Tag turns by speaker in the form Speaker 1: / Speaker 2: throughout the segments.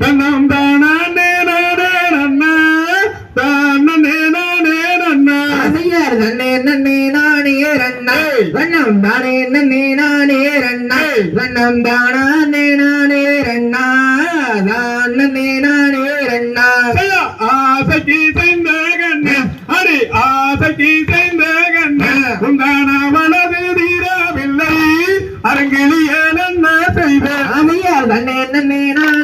Speaker 1: தன்னம் தானே நானே தானே நானே நன்னா
Speaker 2: அசையார் தன்னே நன்னே நானே ரண்ணா வண்ணம் தானே நன்னே நானே ரண்ணா வண்ணம் தானே நானே ரண்ணா தான் நானே
Speaker 1: ஆசைக்கு செய்த கண்ணு அடி ஆசைக்கு செய்த கண்ணு வலது தீரவில்லை நன்ன செய்த
Speaker 2: தன்னே நன்னே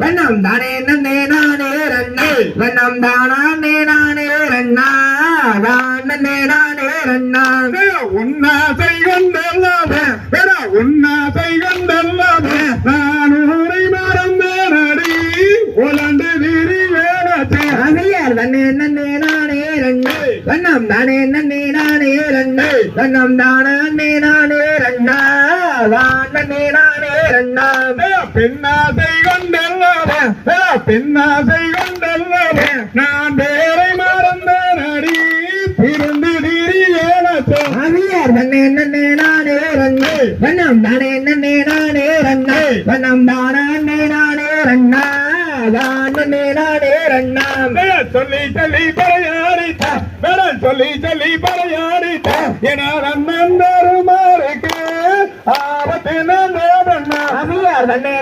Speaker 2: வண்ணம் தானே நன்னே நானே ரண்ணா வண்ணம் தானே நானே ரண்ணா நன்னே நானே ரண்ணா
Speaker 1: உன்னாசை கொண்டல்லாம உன்னாசை கொண்டல்லாம நான் ஊரை மறந்தேன் அடி உலண்டு திரி வேடத்தே
Speaker 2: அசையார் தன்னே நன்னே நானே ரண்ணா வண்ணம் தானே நன்னே நானே ரண்ணா வண்ணம் தானே நானே ரண்ணா நானே
Speaker 1: பின்னாசை கொண்டல்லாம பின்னாசை கொண்டல்லாம நான் பேரை மறந்தேன் அடி திருந்து திரி வேடத்தே
Speaker 2: அசையார் தன்னே நன்னே நானே ரண்ணா வண்ணம் தானே நன்னே நானே ரண்ணா வண்ணம் தானே நானே தான் நன்னே நானே ரண்ணா
Speaker 1: சொல்லி சொல்லி பறையாடித்த சொல்லி சொல்லி பறையாடித்த என நந்தருமாருக்கு ஆபத்து நான்
Speaker 2: அசையார் தன்னே